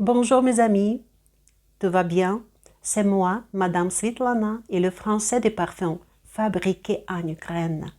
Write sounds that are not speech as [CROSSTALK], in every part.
Bonjour mes amis, tout va bien? C'est moi, Madame Світлана, et le français des parfums fabriqué en Ukraine.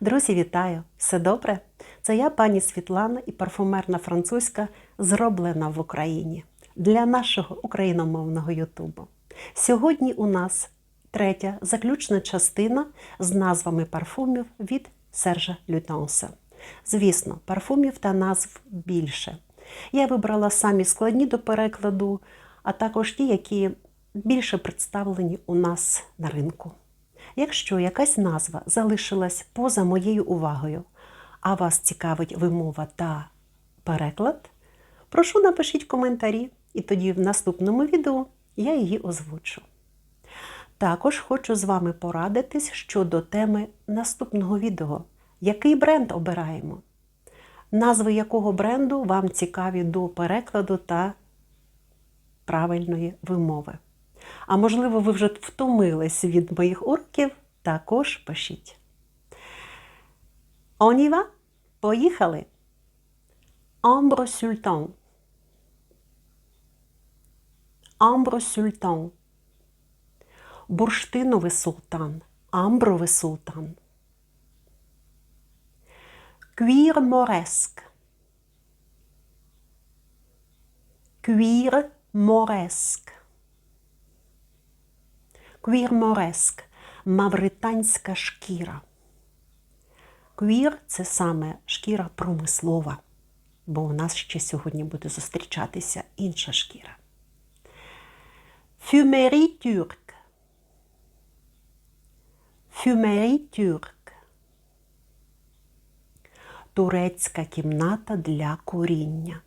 Друзі, вітаю! Все добре? Це я, пані Світлана, і парфумерна французька, зроблена в Україні для нашого україномовного Ютубу. Сьогодні у нас третя заключна частина з назвами парфумів від Сержа Лютанса. Звісно, парфумів та назв більше. Я вибрала самі складні до перекладу, а також ті, які більше представлені у нас на ринку. Якщо якась назва залишилась поза моєю увагою, а вас цікавить вимова та переклад, прошу напишіть коментарі, і тоді в наступному відео я її озвучу. Також хочу з вами порадитись щодо теми наступного відео. Який бренд обираємо? Назви якого бренду вам цікаві до перекладу та правильної вимови. А можливо, ви вже втомились від моїх уроків, також пишіть. Va? Поїхали! Ambre Sultan. Амбро Сюльтан. Бурштиновий султан. Амбровий султан. Cuir moresque. Cuir moresque. Cuir moresque – мавританська шкіра. Квір це саме шкіра промислова, бо у нас ще сьогодні буде зустрічатися інша шкіра. Fumerie turc. Fumerie turc. Турецька кімната для куріння.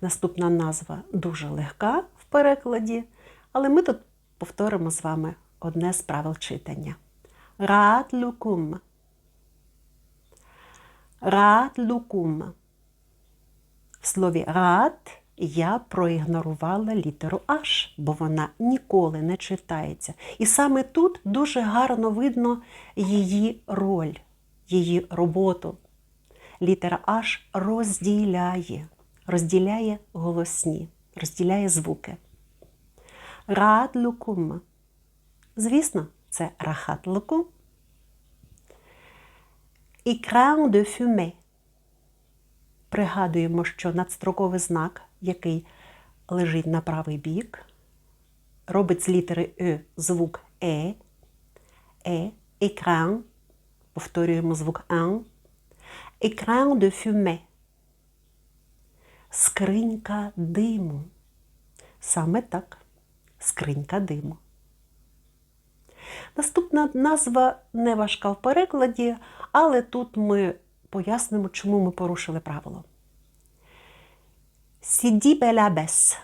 Наступна назва дуже легка в перекладі, але ми тут повторимо з вами одне з правил читання. Рад лукум. Рад. В слові рад я проігнорувала літеру H, бо вона ніколи не читається. І саме тут дуже гарно видно її роль, її роботу. Літера H розділяє, розділяє голосні, розділяє звуки. Рад лукум. Звісно, це рахат лукум. Écran de fumée. Пригадуємо, що надстроковий знак, який лежить на правий бік, робить з літери Е звук Е, Е, екран, повторюємо звук Ан, екран de fumée. Скринька диму. Саме так, скринька диму. Наступна назва не важка в перекладі, але тут ми пояснимо, чому ми порушили правило. Сіді Белябес.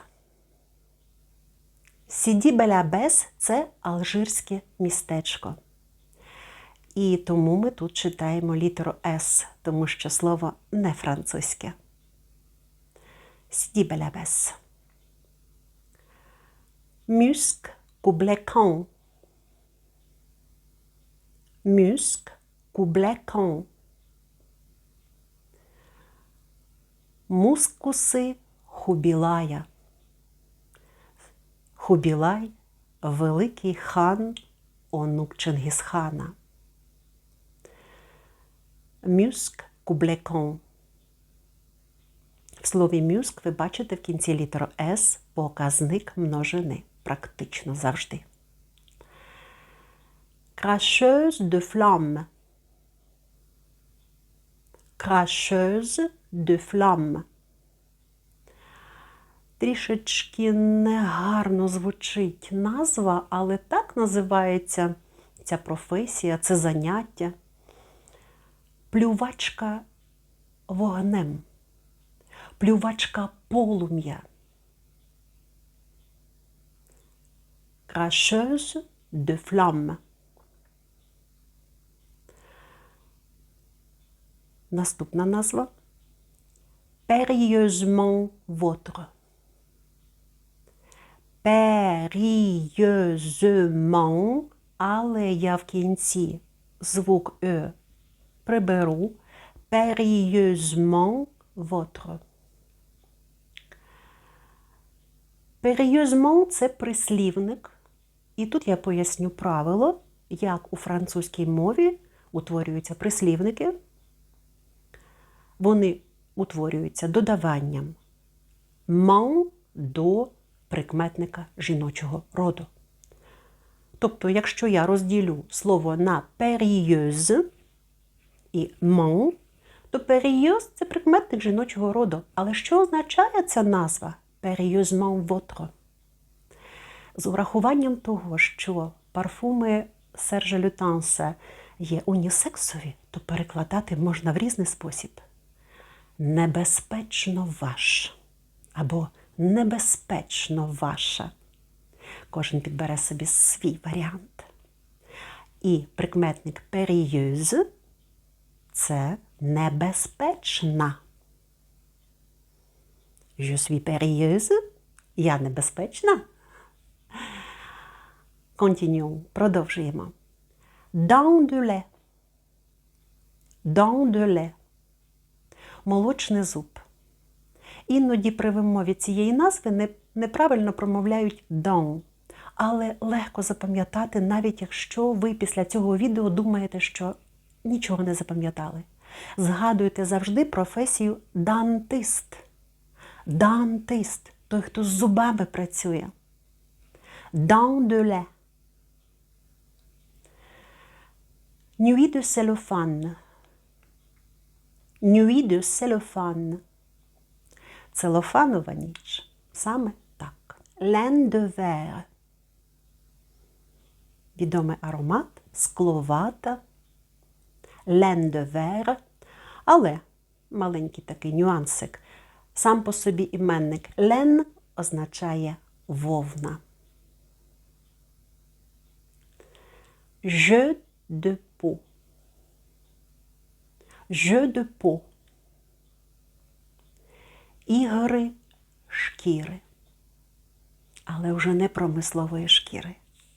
Сіді Белябес це алжирське містечко. І тому ми тут читаємо літеру С, тому що слово не французьке. Сіді Белябес. Мюск Кублекон. Мюск Кублекон. Мускуси Хубілая. Хубілай великий хан онук Чингісхана. Мюск Кублекон. В слові мюск ви бачите в кінці літеру С показник множини практично завжди. Cracheuse de flamme. Cracheuse de flamme. Трішечки негарно звучить назва, але так називається ця професія, це заняття. Плювачка вогнем, плювачка полум'я. Cracheuse de flamme. Наступна назва Périlleusement votre. Périlleusement, але я в кінці звук Е приберу. Périlleusement votre. Périlleusement – це прислівник. І тут я поясню правило, як у французькій мові утворюються прислівники. Вони утворюються додаванням ман до прикметника жіночого роду. Тобто, якщо я розділю слово на périlleuse і ман, то périlleuse – це прикметник жіночого роду. Але що означає ця назва périlleusement votre? З урахуванням того, що парфуми Сержа Лютанса є унісексові, то перекладати можна в різний спосіб. Небезпечно ваш або небезпечно ваша. Кожен підбере собі свій варіант. І прикметник périlleuse – це небезпечна. Je suis périlleuse. Я небезпечна. Continuons. Продовжуємо. Dent de lait. Dent de lait. Молочний зуб. Іноді при вимові цієї назви неправильно промовляють dent. Але легко запам'ятати, навіть якщо ви після цього відео думаєте, що нічого не запам'ятали. Згадуйте завжди професію дантист. Дантист той, хто з зубами працює. Lait. Nuit de cellophane. Nuit de. Целофанова ніч. Саме так. De verre. Відомий аромат, скловата. De. Але маленький такий нюансик. Сам по собі іменник лен означає вовна. Jeu de peau. Jeu de peau. Ігри шкіри. Але вже не промислової шкіри,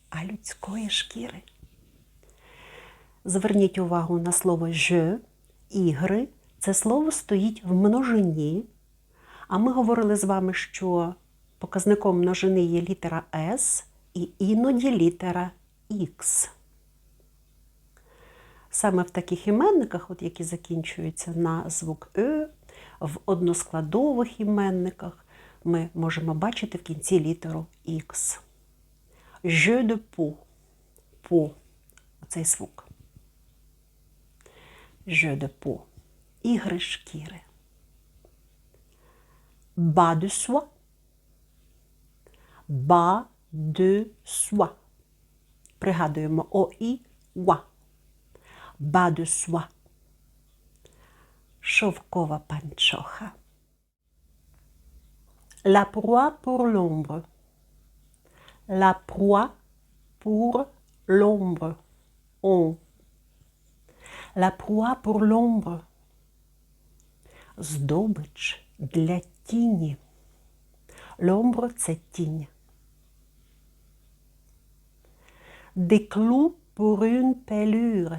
а людської шкіри. Зверніть увагу на слово «je» – ігри. Це слово стоїть в множині. А ми говорили з вами, що показником множини є літера С і іноді літера Х. Саме в таких іменниках, от які закінчуються на звук Е, в односкладових іменниках, ми можемо бачити в кінці літеру Х. Je de peau. По. Оцей звук. Je de peau. Ігри шкіри. Bas de soie. Bas de soie. Пригадуємо ОІ ва. Bas de soie. Шовкова панчоха. La proie pour l'ombre. La proie pour l'ombre. On. La proie pour l'ombre. Здобич для тіні. L'ombre – це тінь. Des clous pour une pelure.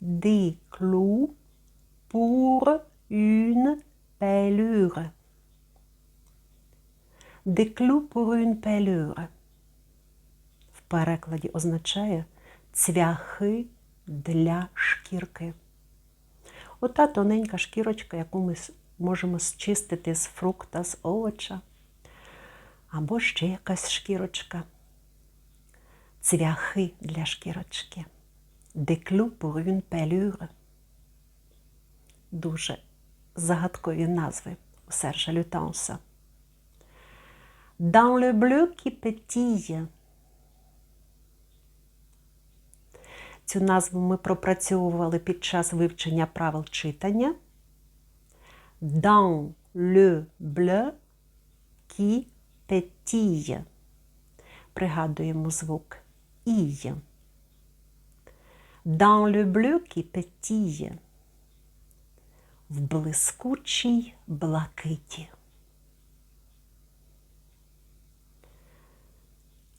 Des clous pour une pelure. Des clous pour une pelure. В перекладі означає цвяхи для шкірки. Ота тоненька шкірочка, яку ми можемо зчистити з фрукта, з овоча, або ще якась шкірочка. Цвяхи для шкірочки. Деклю pour une pelure. Дуже загадкові назви у Сержа Лютанса. Dans le bleu qui pétille. Цю назву ми пропрацьовували під час вивчення правил читання. Dans le bleu qui pétille. Пригадуємо звук І. Dans le bleu qui pétille. В блискучій блакиті.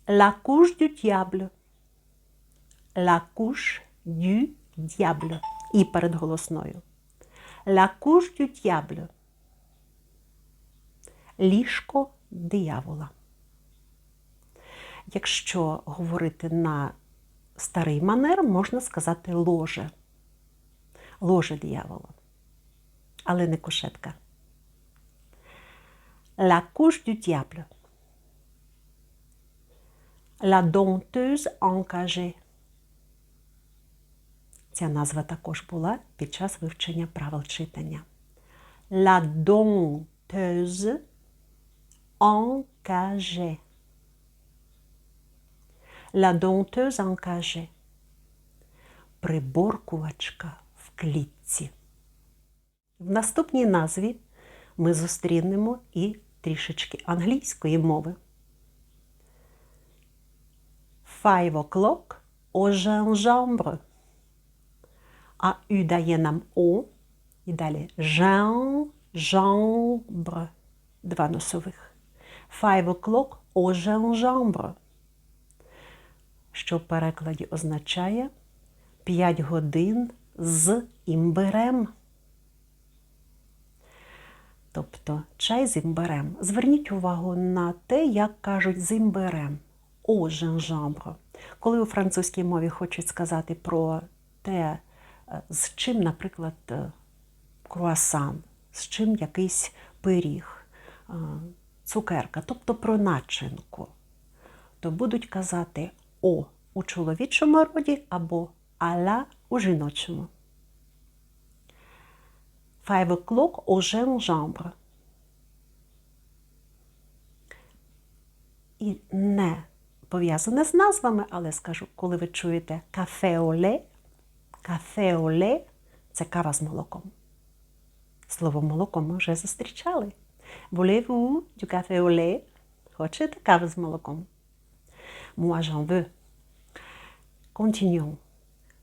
La couche du diable. La couche du diable. І перед голосною. La couche du diable. ліжко диявола. Якщо говорити на старий манер, можна сказати ложе. Ложе диявола. Але не кушетка. La couche du diable. La dompteuse encagée. Ця назва також була під час вивчення правил читання. La dompteuse encagée. La dompteuse encagée. Приборкувачка в клітці. В наступній назві ми зустрінемо і трішечки англійської мови. Five o'clock au gingembre. А Ю дає нам О. І далі gingembre. Два носових. Five o'clock au gingembre. Що в перекладі означає 5 годин з імбирем. Тобто чай з імбирем. Зверніть увагу на те, як кажуть з імбирем. О gingembre. Коли у французькій мові хочуть сказати про те, з чим, наприклад, е, круасан, з чим якийсь пиріг, е, цукерка, тобто про начинку, то будуть казати О у чоловічому роді або аля у жіночому. Five o'clock au gingembre. І не пов'язане з назвами, але скажу, коли ви чуєте кафе оле, кафе оле це кава з молоком. Слово молоко ми вже зустрічали. Voulez-vous du café au lait? Хочете кави з молоком? Moi, j'en veux. Continuons.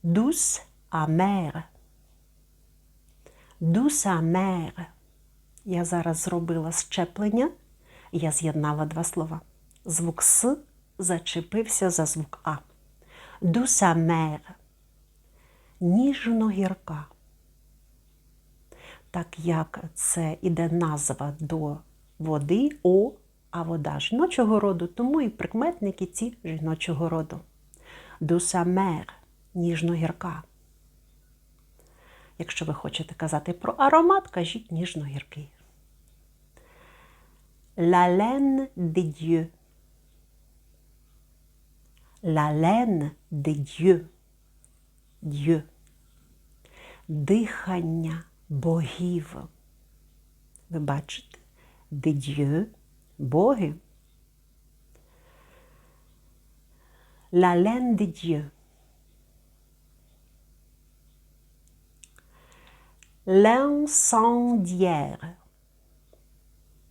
Douce amère. Douce amère. Я зараз зробила щеплення, я з'єднала два слова. Звук С зачепився за звук А. Douce amère. Ніжно-гірка. Так як це іде назва до води О, а вода жіночого роду, тому і прикметники ці жіночого роду. Douce amère – ніжно-гірка. Якщо ви хочете казати про аромат, кажіть des dieux. La laine des dieux. Dieu. Дихання богів. Ви бачите? Des – боги. La laine des.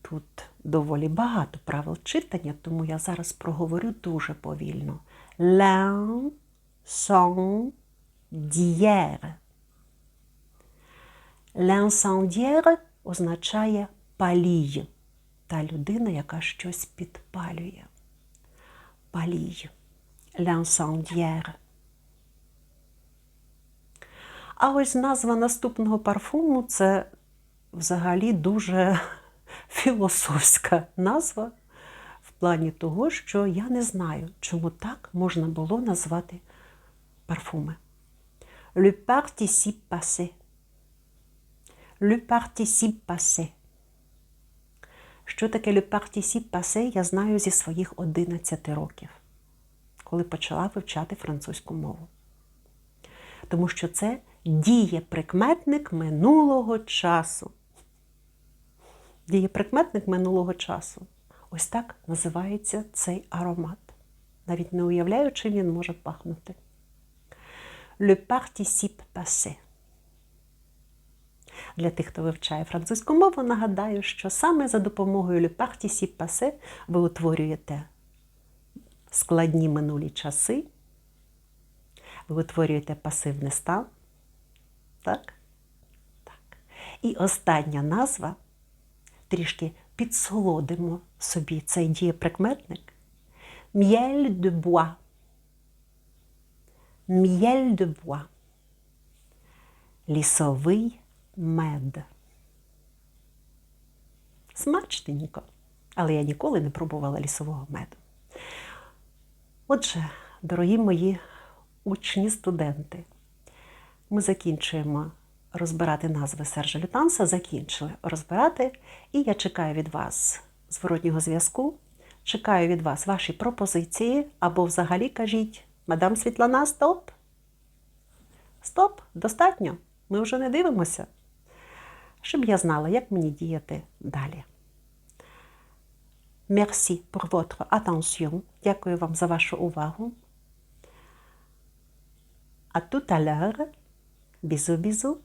Тут доволі багато правил читання, тому я зараз проговорю дуже повільно. L'incendiaire. L'incendiaire означає палій. Та людина, яка щось підпалює. Палій. L'incendiaire. А ось назва наступного парфуму це взагалі дуже [LAUGHS] філософська назва в плані того, що я не знаю, чому так можна було назвати парфуми. Le participe passé. Le participe passé. Що таке le participe passé, я знаю зі своїх 11 років, коли почала вивчати французьку мову. Тому що це дієприкметник минулого часу. Дієприкметник минулого часу. Ось так називається цей аромат. Навіть не уявляю, чим він може пахнути. Le participe passé. Для тих, хто вивчає французьку мову, нагадаю, що саме за допомогою le participe passé ви утворюєте складні минулі часи, ви утворюєте пасивний стан. Так? Так. І остання назва трішки підсолодимо собі цей дієприкметник. Miel de bois. Miel de bois. Лісовий мед. Смачненько. але я ніколи не пробувала лісового меду. Отже, дорогі мої учні студенти, ми закінчуємо розбирати назви Сержа Лютанса, закінчили розбирати, і я чекаю від вас зворотнього зв'язку, чекаю від вас ваші пропозиції, або взагалі кажіть, мадам Світлана, стоп. Стоп, достатньо. Ми вже не дивимося. Щоб я знала, як мені діяти далі. Merci pour votre attention. Дякую вам за вашу увагу. À tout à l'heure. Bisous, bisous.